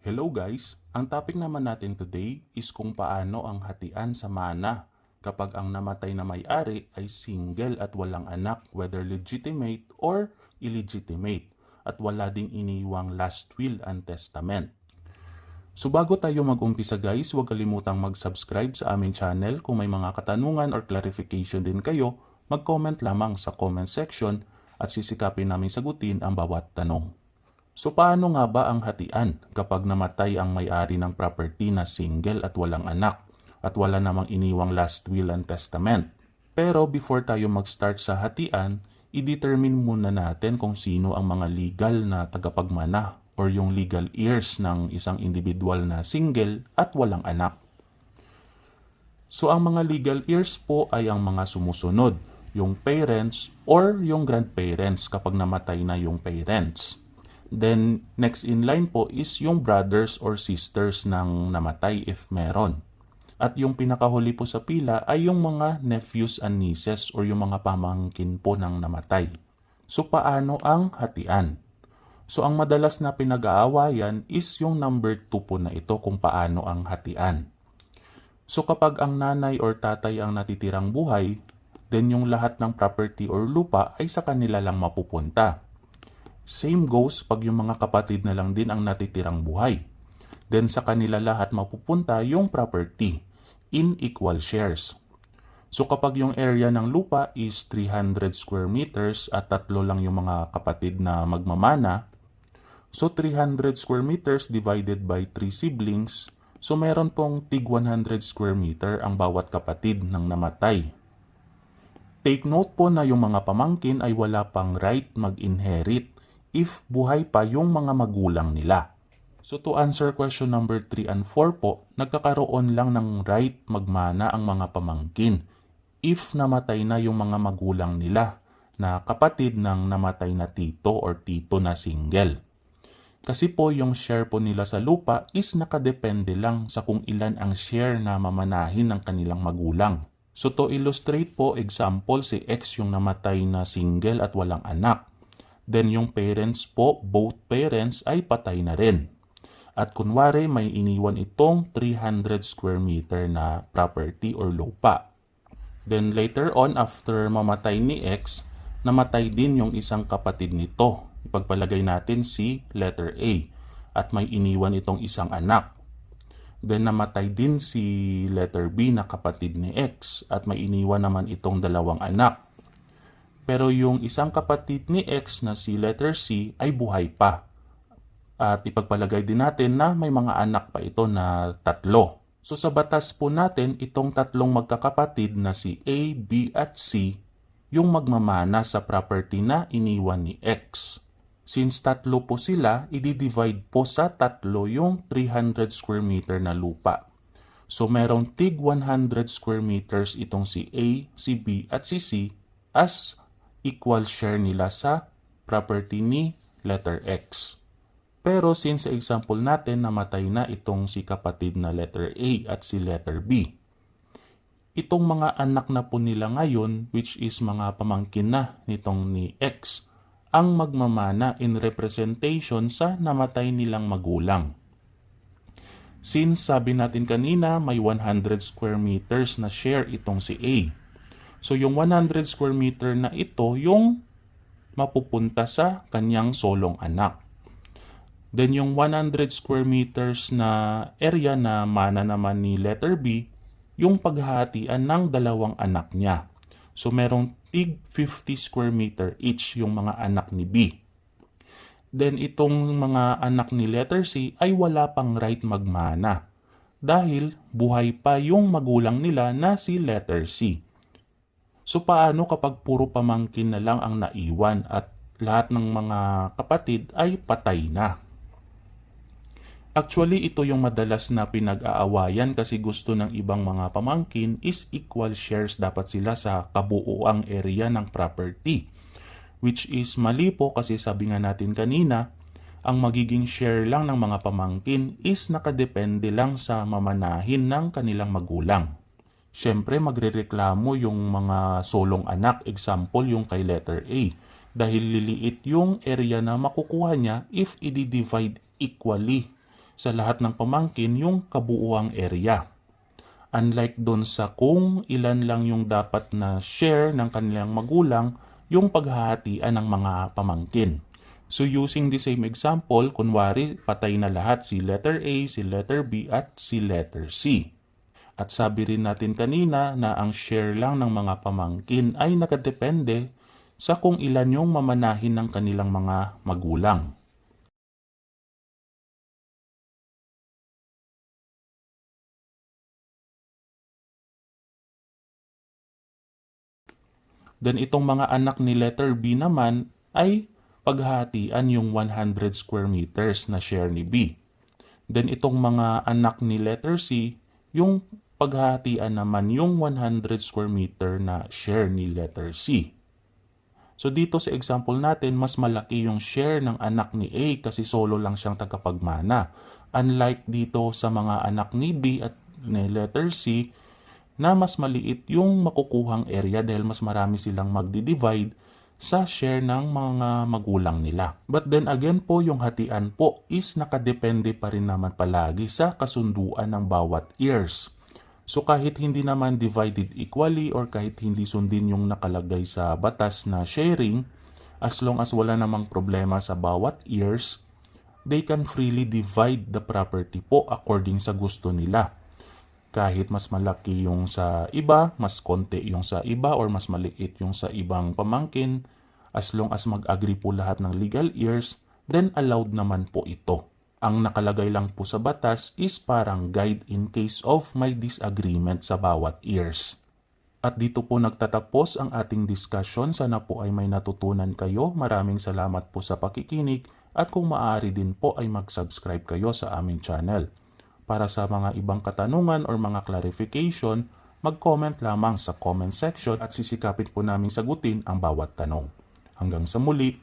Hello guys! Ang topic naman natin today is kung paano ang hatian sa mana kapag ang namatay na may-ari ay single at walang anak whether legitimate or illegitimate at wala ding iniwang last will and testament. So bago tayo mag-umpisa guys, huwag kalimutang mag-subscribe sa aming channel. Kung may mga katanungan or clarification din kayo, mag-comment lamang sa comment section at sisikapin namin sagutin ang bawat tanong. So paano nga ba ang hatian kapag namatay ang may-ari ng property na single at walang anak at wala namang iniwang last will and testament? Pero before tayo mag-start sa hatian, i-determine muna natin kung sino ang mga legal na tagapagmana or yung legal heirs ng isang individual na single at walang anak. So ang mga legal heirs po ay ang mga sumusunod, yung parents or yung grandparents kapag namatay na yung parents. Then, next in line po is yung brothers or sisters ng namatay if meron. At yung pinakahuli po sa pila ay yung mga nephews and nieces or yung mga pamangkin po ng namatay. So, paano ang hatian? So, ang madalas na pinag-aawayan is yung number 2 po na ito kung paano ang hatian. So, kapag ang nanay or tatay ang natitirang buhay, then yung lahat ng property or lupa ay sa kanila lang mapupunta. Same goes pag yung mga kapatid na lang din ang natitirang buhay. Then sa kanila lahat mapupunta yung property in equal shares. So kapag yung area ng lupa is 300 square meters at tatlo lang yung mga kapatid na magmamana, so 300 square meters divided by 3 siblings, so meron pong tig 100 square meter ang bawat kapatid ng namatay. Take note po na yung mga pamangkin ay wala pang right mag-inherit if buhay pa yung mga magulang nila. So to answer question number 3 and 4 po, nagkakaroon lang ng right magmana ang mga pamangkin if namatay na yung mga magulang nila na kapatid ng namatay na tito or tito na single. Kasi po yung share po nila sa lupa is nakadepende lang sa kung ilan ang share na mamanahin ng kanilang magulang. So to illustrate po, example si X yung namatay na single at walang anak then yung parents po, both parents ay patay na rin. At kunwari may iniwan itong 300 square meter na property or lupa. Then later on, after mamatay ni X, namatay din yung isang kapatid nito. Ipagpalagay natin si letter A. At may iniwan itong isang anak. Then namatay din si letter B na kapatid ni X at may iniwan naman itong dalawang anak. Pero yung isang kapatid ni X na si letter C ay buhay pa. At ipagpalagay din natin na may mga anak pa ito na tatlo. So sa batas po natin, itong tatlong magkakapatid na si A, B at C yung magmamana sa property na iniwan ni X. Since tatlo po sila, i-divide po sa tatlo yung 300 square meter na lupa. So merong tig 100 square meters itong si A, si B at si C as equal share nila sa property ni letter X. Pero since sa example natin namatay na itong si kapatid na letter A at si letter B, itong mga anak na po nila ngayon which is mga pamangkin na nitong ni X ang magmamana in representation sa namatay nilang magulang. Since sabi natin kanina may 100 square meters na share itong si A, So yung 100 square meter na ito yung mapupunta sa kanyang solong anak. Then yung 100 square meters na area na mana naman ni letter B, yung paghahatian ng dalawang anak niya. So merong tig 50 square meter each yung mga anak ni B. Then itong mga anak ni letter C ay wala pang right magmana dahil buhay pa yung magulang nila na si letter C. So paano kapag puro pamangkin na lang ang naiwan at lahat ng mga kapatid ay patay na? Actually, ito yung madalas na pinag-aawayan kasi gusto ng ibang mga pamangkin is equal shares dapat sila sa kabuuang area ng property. Which is mali po kasi sabi nga natin kanina, ang magiging share lang ng mga pamangkin is nakadepende lang sa mamanahin ng kanilang magulang. Siyempre, magrereklamo yung mga solong anak, example yung kay letter A. Dahil liliit yung area na makukuha niya if i-divide equally sa lahat ng pamangkin yung kabuuang area. Unlike doon sa kung ilan lang yung dapat na share ng kanilang magulang, yung paghahatian ng mga pamangkin. So using the same example, kunwari patay na lahat si letter A, si letter B at si letter C. At sabi rin natin kanina na ang share lang ng mga pamangkin ay nakadepende sa kung ilan yung mamanahin ng kanilang mga magulang. Then itong mga anak ni letter B naman ay paghahatian yung 100 square meters na share ni B. Then itong mga anak ni letter C, yung paghahatian naman yung 100 square meter na share ni letter C. So dito sa example natin, mas malaki yung share ng anak ni A kasi solo lang siyang tagapagmana. Unlike dito sa mga anak ni B at ni letter C, na mas maliit yung makukuhang area dahil mas marami silang magdi-divide sa share ng mga magulang nila. But then again po, yung hatian po is nakadepende pa rin naman palagi sa kasunduan ng bawat ears. So kahit hindi naman divided equally or kahit hindi sundin yung nakalagay sa batas na sharing, as long as wala namang problema sa bawat ears, they can freely divide the property po according sa gusto nila kahit mas malaki yung sa iba, mas konti yung sa iba, or mas maliit yung sa ibang pamangkin, as long as mag-agree po lahat ng legal ears, then allowed naman po ito. Ang nakalagay lang po sa batas is parang guide in case of may disagreement sa bawat ears. At dito po nagtatapos ang ating discussion. Sana po ay may natutunan kayo. Maraming salamat po sa pakikinig at kung maaari din po ay mag-subscribe kayo sa aming channel. Para sa mga ibang katanungan or mga clarification, mag-comment lamang sa comment section at sisikapin po namin sagutin ang bawat tanong. Hanggang sa muli,